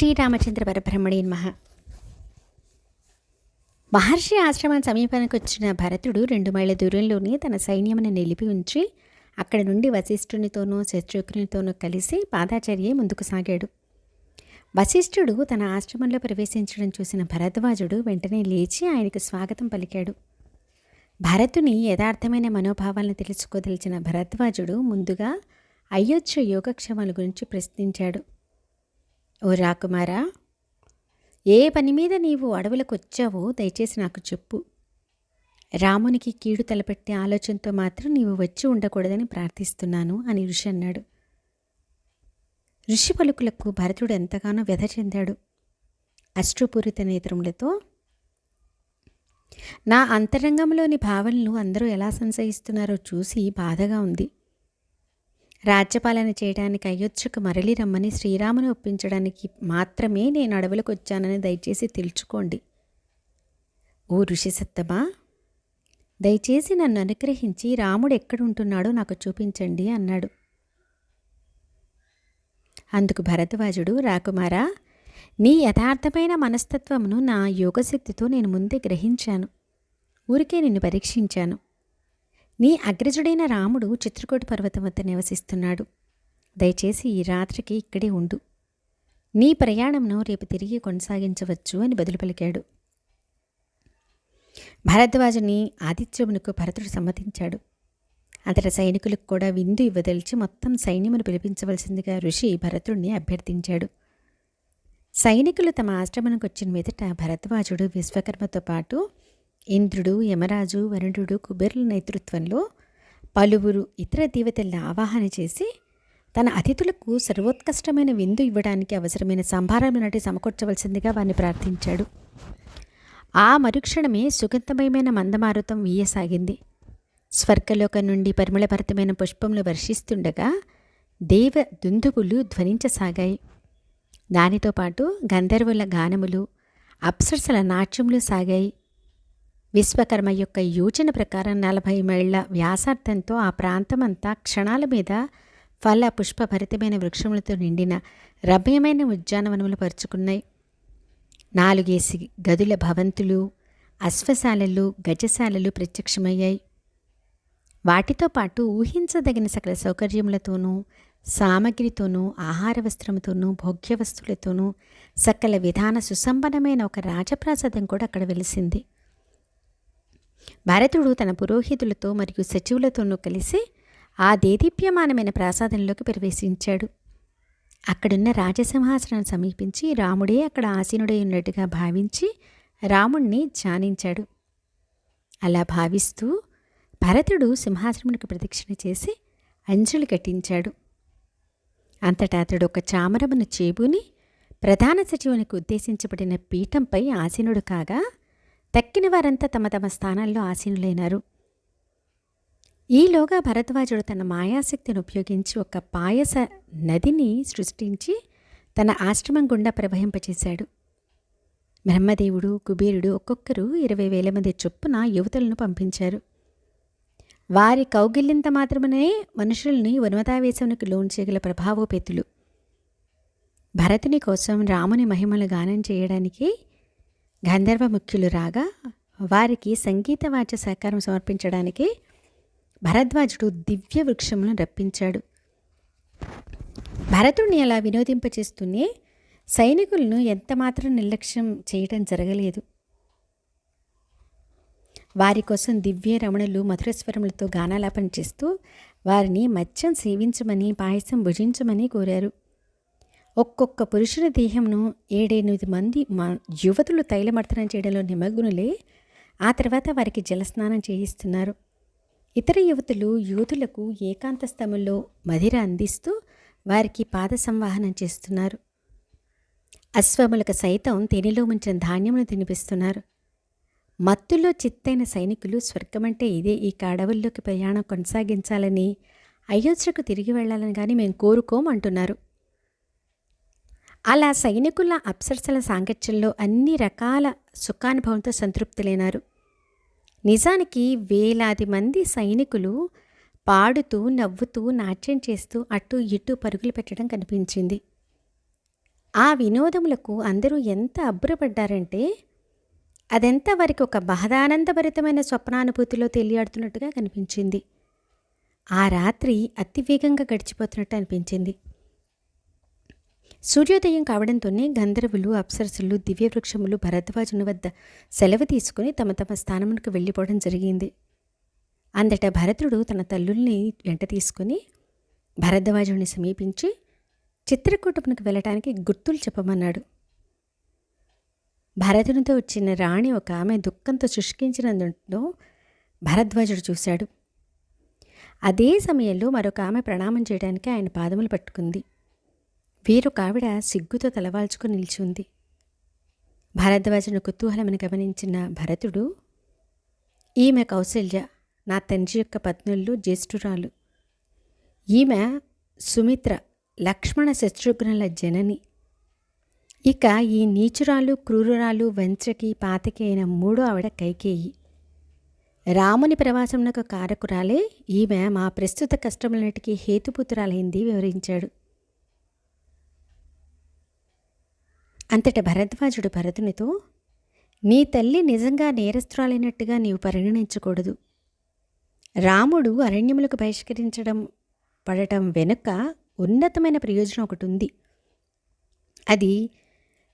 శ్రీరామచంద్ర పరబ్రహ్మణి మహ మహర్షి ఆశ్రమం సమీపానికి వచ్చిన భరతుడు రెండు మైళ్ళ దూరంలోనే తన సైన్యమును నిలిపి ఉంచి అక్కడి నుండి వశిష్ఠునితోనూ శత్రుఘ్నునితోనూ కలిసి పాదాచార్య ముందుకు సాగాడు. వశిష్ఠుడు తన ఆశ్రమంలో ప్రవేశించడం చూసిన భరద్వాజుడు వెంటనే లేచి ఆయనకు స్వాగతం పలికాడు. భరతుని యథార్థమైన మనోభావాలను తెలుసుకోదలిచిన భరద్వాజుడు ముందుగా అయోధ్య యోగక్షేమాల గురించి ప్రశ్నించాడు. ఓ రాకుమారా ఏ పని మీద నీవు అడవులకు వచ్చావో దయచేసి నాకు చెప్పు. రామునికి కీడు తలపెట్టే ఆలోచనతో మాత్రం నీవు వచ్చి ఉండకూడదని ప్రార్థిస్తున్నాను అని ఋషి అన్నాడు. ఋషి పలుకులకు భరతుడు ఎంతగానో వ్యధ చెందాడు. అశ్రుపూరిత నేత్రములతో నా అంతరంగంలోని భావనలు అందరూ ఎలా సంశయిస్తున్నారో చూసి బాధగా ఉంది. రాజ్యపాలన చేయడానికి అయోధ్యకు మరలి రమ్మని శ్రీరామును ఒప్పించడానికి మాత్రమే నేను అడవులకు వచ్చానని దయచేసి తెలుసుకోండి. ఓ ఋషిసత్తమా దయచేసి నన్ను అనుగ్రహించి రాముడు ఎక్కడుంటున్నాడో నాకు చూపించండి అన్నాడు. అందుకు భరద్వాజుడు రాకుమారా నీ యథార్థమైన మనస్తత్వమును నా యోగశక్తితో నేను ముందే గ్రహించాను. ఊరికే నిన్ను పరీక్షించాను. నీ అగ్రజుడైన రాముడు చిత్రకూట పర్వతం వద్ద నివసిస్తున్నాడు. దయచేసి ఈ రాత్రికి ఇక్కడే ఉండు. నీ ప్రయాణంను రేపు తిరిగి కొనసాగించవచ్చు అని బదులు పలికాడు భరద్వాజుని ఆదిత్యమునకు భరతుడు సమ్మతించాడు. అతడి సైనికులకు కూడా విందు ఇవ్వదలిచి మొత్తం సైన్యమును పిలిపించవలసిందిగా ఋషి భరతుడిని అభ్యర్థించాడు. సైనికులు తమ ఆశ్రమానికి వచ్చిన మీదట భరద్వాజుడు విశ్వకర్మతో పాటు ఇంద్రుడు యమరాజు వరుణుడు కుబేరుల నేతృత్వంలో పలువురు ఇతర దేవతల్ని ఆవాహన చేసి తన అతిథులకు సర్వోత్కష్టమైన విందు ఇవ్వడానికి అవసరమైన సంభారం నటి సమకూర్చవలసిందిగా వారిని ప్రార్థించాడు. ఆ మరుక్షణమే సుగంధమయమైన మందమారుతం వీయసాగింది. స్వర్గలోకం నుండి పరిమళభరితమైన పుష్పములు వర్షిస్తుండగా దేవ దుందుబులు ధ్వనించసాగాయి. దానితో పాటు గంధర్వుల గానములు అప్సరసల నాట్యములు సాగాయి. విశ్వకర్మ యొక్క యోచన ప్రకారం నలభై మైళ్ళ వ్యాసార్థంతో ఆ ప్రాంతమంతా క్షణాల మీద ఫల పుష్పభరితమైన వృక్షములతో నిండిన రమ్యమైన ఉద్యానవనములు పరుచుకున్నాయి. నాలుగేసి గదుల భవంతులు అశ్వశాలలు గజశాలలు ప్రత్యక్షమయ్యాయి. వాటితో పాటు ఊహించదగిన సకల సౌకర్యములతోనూ సామగ్రితోనూ ఆహార వస్త్రముతోనూ భోగ్య వస్తువులతోనూ సకల విధాన సుసంపన్నమైన ఒక రాజప్రాసాదం కూడా అక్కడ వెలిసింది. భరతుడు తన పురోహితులతో మరియు సచివులతోనూ కలిసి ఆ దేదీప్యమానమైన ప్రాసాదంలోకి ప్రవేశించాడు. అక్కడున్న రాజసింహాసనాన్ని సమీపించి రాముడే అక్కడ ఆసీనుడై ఉన్నట్టుగా భావించి రాముణ్ణి ధ్యానించాడు. అలా భావిస్తూ భరతుడు సింహాసనమునికి ప్రదక్షిణ చేసి అంజలి కట్టించాడు. అంతటా అతడు ఒక చామరమును చేబుని ప్రధాన సచివునికి ఉద్దేశించబడిన పీఠంపై ఆసీనుడు కాగా తక్కిన వారంతా తమ తమ స్థానాల్లో ఆసీనులైనారు. ఈలోగా భరద్వాజుడు తన మాయాశక్తిని ఉపయోగించి ఒక పాయస నదిని సృష్టించి తన ఆశ్రమం గుండా ప్రవహింపచేశాడు. బ్రహ్మదేవుడు కుబేరుడు ఒక్కొక్కరు ఇరవై వేల మంది చొప్పున యువతులను పంపించారు. వారి కౌగిల్యంత మాత్రమే మనుషుల్ని ఉన్మతావేశమునికి లోన్ చేయగల ప్రభావోపేతులు. భరతుని కోసం రాముని మహిమలు గానం చేయడానికి గంధర్వ ముఖ్యులు రాగా వారికి సంగీత వాద్య సహకారం సమర్పించడానికి భరద్వాజుడు దివ్య వృక్షములను రప్పించాడు. భరతుడిని అలా వినోదింపచేస్తూనే సైనికులను ఎంతమాత్రం నిర్లక్ష్యం చేయటం జరగలేదు. వారి కోసం దివ్య రమణులు మధురస్వరములతో గానాలాపన చేస్తూ వారిని మత్స్యం సేవించమని పాయసం భుజించమని కోరారు. ఒక్కొక్క పురుషుని దేహంను ఏడెనిమిది మంది మా యువతులు తైలమర్తనం చేయడంలో నిమగ్నులే ఆ తర్వాత వారికి జలస్నానం చేయిస్తున్నారు. ఇతర యువతులు యూతులకు ఏకాంత స్థముల్లో మదిర అందిస్తూ వారికి పాద సంవాహనం చేస్తున్నారు. అశ్వములకు సైతం తేనెలో ముంచిన ధాన్యమును తినిపిస్తున్నారు. మత్తులో చిత్తైన సైనికులు స్వర్గమంటే ఇదే ఈ కాడవుల్లోకి ప్రయాణం కొనసాగించాలని అయోధ్యకు తిరిగి వెళ్ళాలని కానీ మేము కోరుకోమంటున్నారు. అలా సైనికుల అప్సరసల సాంగత్యంలో అన్ని రకాల సుఖానుభవంతో సంతృప్తులైనారు. నిజానికి వేలాది మంది సైనికులు పాడుతూ నవ్వుతూ నాట్యం చేస్తూ అటు ఇటు పరుగులు పెట్టడం కనిపించింది. ఆ వినోదములకు అందరూ ఎంత అబ్బురపడ్డారంటే అదంతా వారికి ఒక బాధానందభరితమైన స్వప్నానుభూతిలో తెలియాడుతున్నట్టుగా కనిపించింది. ఆ రాత్రి అతి వేగంగా గడిచిపోతున్నట్టు అనిపించింది. సూర్యోదయం కావడంతోనే గంధర్వులు అప్సరసులు దివ్యవృక్షములు భరద్వాజుని వద్ద సెలవు తీసుకుని తమ తమ స్థానమునకు వెళ్ళిపోవడం జరిగింది. అందట భరతుడు తన తల్లుల్ని వెంట తీసుకుని భరద్వాజుని సమీపించి చిత్రకూటమునకు వెళ్ళటానికి గుర్తులు చెప్పమన్నాడు. భరతునితో వచ్చిన రాణి ఒక ఆమె దుఃఖంతో శుష్కించినందులో భరద్వాజుడు చూశాడు. అదే సమయంలో మరొక ఆమె ప్రణామం చేయడానికి ఆయన పాదములు పట్టుకుంది. వేరొక ఆవిడ సిగ్గుతో తలవాల్చుకుని నిలిచింది. భరద్వాజుని కుతూహలమని గమనించిన భరతుడు ఈమె కౌశల్య నా తండ్రి యొక్క పత్నుల్లో జ్యేష్ఠురాలు. ఈమె సుమిత్ర లక్ష్మణ శత్రుఘ్నుల జనని. ఇక ఈ నీచురాలు క్రూరురాలు వంచకి పాతకి అయిన మూడో ఆవిడ కైకేయి. రాముని ప్రవాసమునకు కారకురాలే ఈమె మా ప్రస్తుత కష్టములన్నిటికీ హేతుపుత్రాలైంది వివరించాడు. అంతట భరద్వాజుడు భరతునితో నీ తల్లి నిజంగా నేరస్త్రాలైనట్టుగా నీవు పరిగణించకూడదు. రాముడు అరణ్యములకు బహిష్కరించడం పడటం వెనుక ఉన్నతమైన ప్రయోజనం ఒకటి ఉంది అది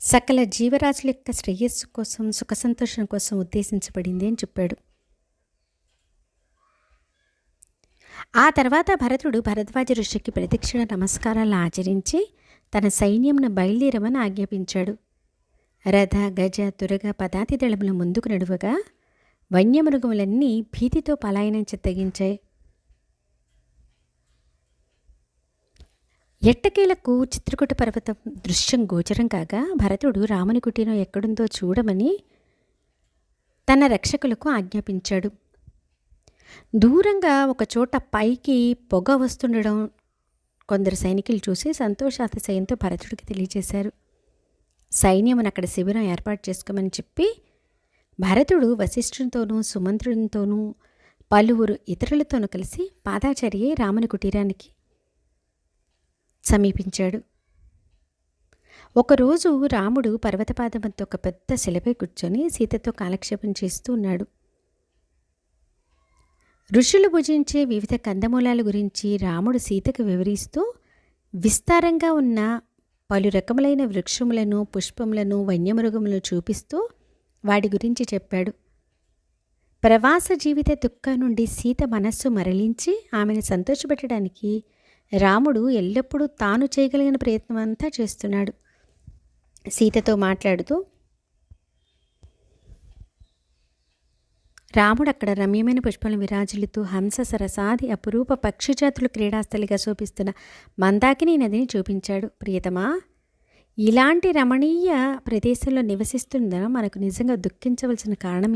సకల జీవరాశుల యొక్క శ్రేయస్సు కోసం సుఖ సంతోషం కోసం ఉద్దేశించబడింది అని చెప్పాడు. ఆ తర్వాత భరతుడు భరద్వాజ ఋషికి ప్రదక్షిణ నమస్కారాలు ఆచరించి తన సైన్యంను బయలుదేరమని ఆజ్ఞాపించాడు. రథ గజ తురగ పదాతి దళముల ముందుకు నడువగా వన్యమృగములన్నీ భీతితో పలాయనం చిత్తగించాయి. ఎట్టకేలకు చిత్రకూట పర్వతం దృశ్యం గోచరం కాగా భరతుడు రాముని కుటీరం ఎక్కడుందో చూడమని తన రక్షకులకు ఆజ్ఞాపించాడు. దూరంగా ఒకచోట పైకి పొగ వస్తుండడం కొందరు సైనికులు చూసి సంతోషాతిశయంతో భరతుడికి తెలియజేశారు. సైన్యమును అక్కడ శిబిరం ఏర్పాటు చేసుకోమని చెప్పి భరతుడు వశిష్ఠునితోనూ సుమంత్రునితోనూ పలువురు ఇతరులతోనూ కలిసి పాదాచార్య రాముని కుటీరానికి సమీపించాడు. ఒకరోజు రాముడు పర్వతపాదమంతో ఒక పెద్ద శిలపై కూర్చొని సీతతో కాలక్షేపం చేస్తూ ఉన్నాడు. ఋషులు భుజించే వివిధ కందమూలాల గురించి రాముడు సీతకు వివరిస్తూ విస్తారంగా ఉన్న పలు రకములైన వృక్షములను పుష్పములను వన్యమృగములను చూపిస్తూ వాటి గురించి చెప్పాడు. ప్రవాస జీవిత దుఃఖం నుండి సీత మనస్సు మరలించి ఆమెను సంతోషపెట్టడానికి రాముడు ఎల్లప్పుడూ తాను చేయగలిగిన ప్రయత్నం అంతా చేస్తున్నాడు. సీతతో మాట్లాడుతూ రాముడు అక్కడ రమ్యమైన పుష్పాలను విరాజిల్లుతూ హంస సరసాది అపురూప పక్షిజాతులు క్రీడాస్థలిగా శోభిస్తున్న మందాకిని నదిని చూపించాడు. ప్రియతమా ఇలాంటి రమణీయ ప్రదేశంలో నివసిస్తుందన మనకు నిజంగా దుఃఖించవలసిన కారణం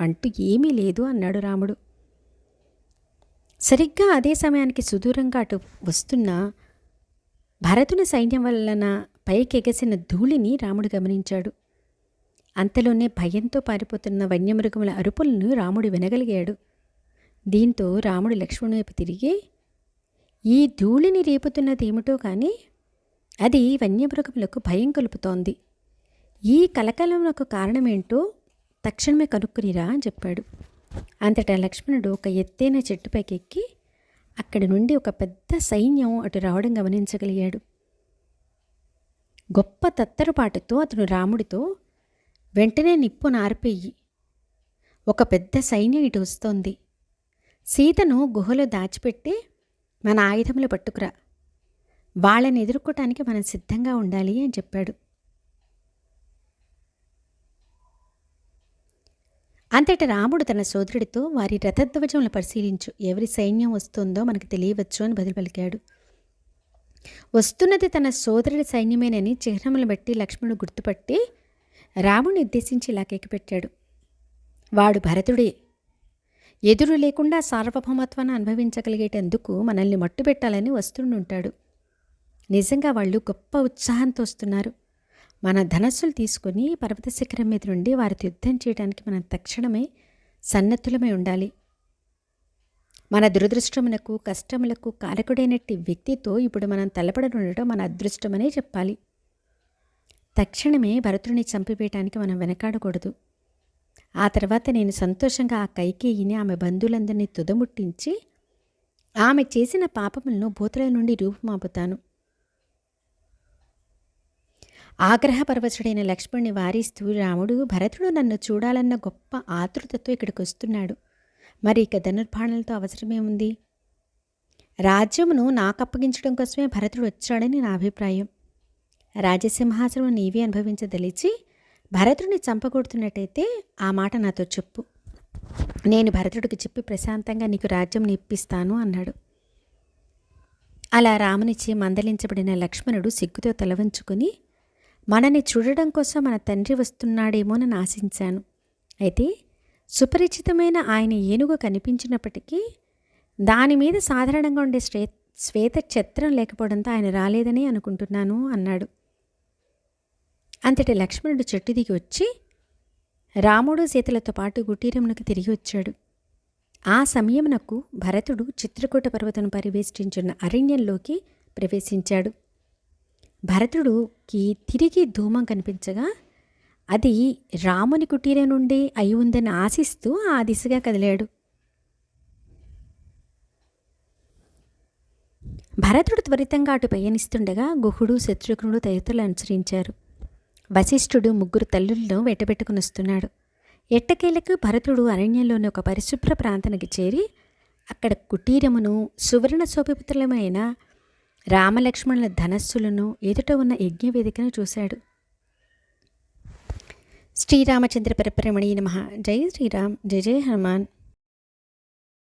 అంటూ ఏమీ లేదు అన్నాడు రాముడు. సరిగ్గా అదే సమయానికి సుదూరంగా అటు వస్తున్న భరతుని సైన్యం వలన పైకెగసిన ధూళిని రాముడు గమనించాడు. అంతలోనే భయంతో పారిపోతున్న వన్యమృగముల అరుపులను రాముడు వినగలిగాడు. దీంతో రాముడు లక్ష్మణు వైపు తిరిగి ఈ ధూళిని రేపుతున్నదేమిటో కానీ అది వన్యమృగములకు భయం కలుపుతోంది. ఈ కలకలంకు కారణమేంటో తక్షణమే కనుక్కునిరా అని చెప్పాడు. అంతటా లక్ష్మణుడు ఒక ఎత్తైన చెట్టుపైకి ఎక్కి అక్కడి నుండి ఒక పెద్ద సైన్యం అటు రావడం గమనించగలిగాడు. గొప్ప తత్తరుపాటుతో అతను రాముడితో వెంటనే నిప్పు నారిపెయ్యి. ఒక పెద్ద సైన్యం ఇటు వస్తోంది. సీతను గుహలో దాచిపెట్టి మన ఆయుధములు పట్టుకురా. వాళ్ళని ఎదుర్కోవటానికి మనం సిద్ధంగా ఉండాలి అని చెప్పాడు. అంతట రాముడు తన సోదరుడితో వారి రథధ్వజములు పరిశీలించు ఎవరి సైన్యం వస్తుందో మనకు తెలియవచ్చు అని బదులు పలికాడు వస్తున్నది తన సోదరుడి సైన్యమేనని చిహ్నములు బట్టి లక్ష్మణుడు గుర్తుపట్టి రాముని ఉద్దేశించి ఇలా కేకపెట్టాడు వాడు భరతుడే. ఎదురు లేకుండా సార్వభౌమత్వాన్ని అనుభవించగలిగేటందుకు మనల్ని మట్టుపెట్టాలని వస్తుండుంటాడు నిజంగా వాళ్ళు గొప్ప ఉత్సాహంతో వస్తున్నారు. మన ధనస్సులు తీసుకుని పర్వత శిఖరం మీద నుండి వారితో యుద్ధం చేయడానికి మనం తక్షణమే సన్నద్ధులమై ఉండాలి. మన దురదృష్టమునకు కష్టములకు కారకుడైనట్టి వ్యక్తితో ఇప్పుడు మనం తలపడనుండటం మన అదృష్టమనే చెప్పాలి. తక్షణమే భరతుడిని చంపివేయటానికి మనం వెనకాడకూడదు. ఆ తర్వాత నేను సంతోషంగా ఆ కైకేయిని ఆమె బంధువులందరినీ తుదముట్టించి ఆమె చేసిన పాపములను భూతుల నుండి రూపుమాపుతాను. ఆగ్రహపరవశుడైన లక్ష్మణ్ణి వారిస్తూ రాముడు భరతుడు నన్ను చూడాలన్న గొప్ప ఆతృతతో ఇక్కడికి వస్తున్నాడు. మరి ఇక ధనుర్బాణాలతో అవసరమే ఉంది? రాజ్యమును నాకు అప్పగించడం కోసమే భరతుడు వచ్చాడని నా అభిప్రాయం. రాజసింహాసనం నీవి అనుభవించదలిచి భరతుడిని చంపగొడుతున్నట్టయితే ఆ మాట నాతో చెప్పు. నేను భరతుడికి చెప్పి ప్రశాంతంగా నీకు రాజ్యం ఇప్పిస్తాను అన్నాడు. అలా రామునిచ్చి మందలించబడిన లక్ష్మణుడు సిగ్గుతో తలవంచుకొని మనని చూడడం కోసం మన తండ్రి వస్తున్నాడేమోనని ఆశించాను. అయితే సుపరిచితమైన ఆయన ఏనుగు కనిపించినప్పటికీ దాని మీద సాధారణంగా ఉండే శ్వే శ్వేత ఛత్రం లేకపోవడంతో ఆయన రాలేదని అనుకుంటున్నాను అన్నాడు. అంతటి లక్ష్మణుడు చెట్టు దిగి వచ్చి రాముడు సీతలతో పాటు కుటీరమునకు తిరిగి వచ్చాడు. ఆ సమయమునకు భరతుడు చిత్రకూట పర్వతం పరివేష్టించున్న అరణ్యంలోకి ప్రవేశించాడు. భరతుడుకి తిరిగి ధూమం కనిపించగా అది రాముని కుటీరం నుండి అయి ఉందని ఆశిస్తూ ఆ దిశగా కదిలాడు. భరతుడు త్వరితంగా అటు పయనిస్తుండగా గుహుడు శత్రుఘ్నుడు తదితరులు అనుసరించారు. వశిష్ఠుడు ముగ్గురు తల్లులను వెంటబెట్టుకునిస్తున్నాడు ఎట్టకేలకు భరతుడు అరణ్యంలోని ఒక పరిశుభ్ర ప్రాంతానికి చేరి అక్కడ కుటీరమును సువర్ణ శోభిపుత్రులమైన రామలక్ష్మణుల ధనస్సులను ఎదుట ఉన్న యజ్ఞవేదికను చూశాడు. శ్రీరామచంద్ర పరపరమణి నమ. జై శ్రీరామ్. జయ జయ హనుమాన్.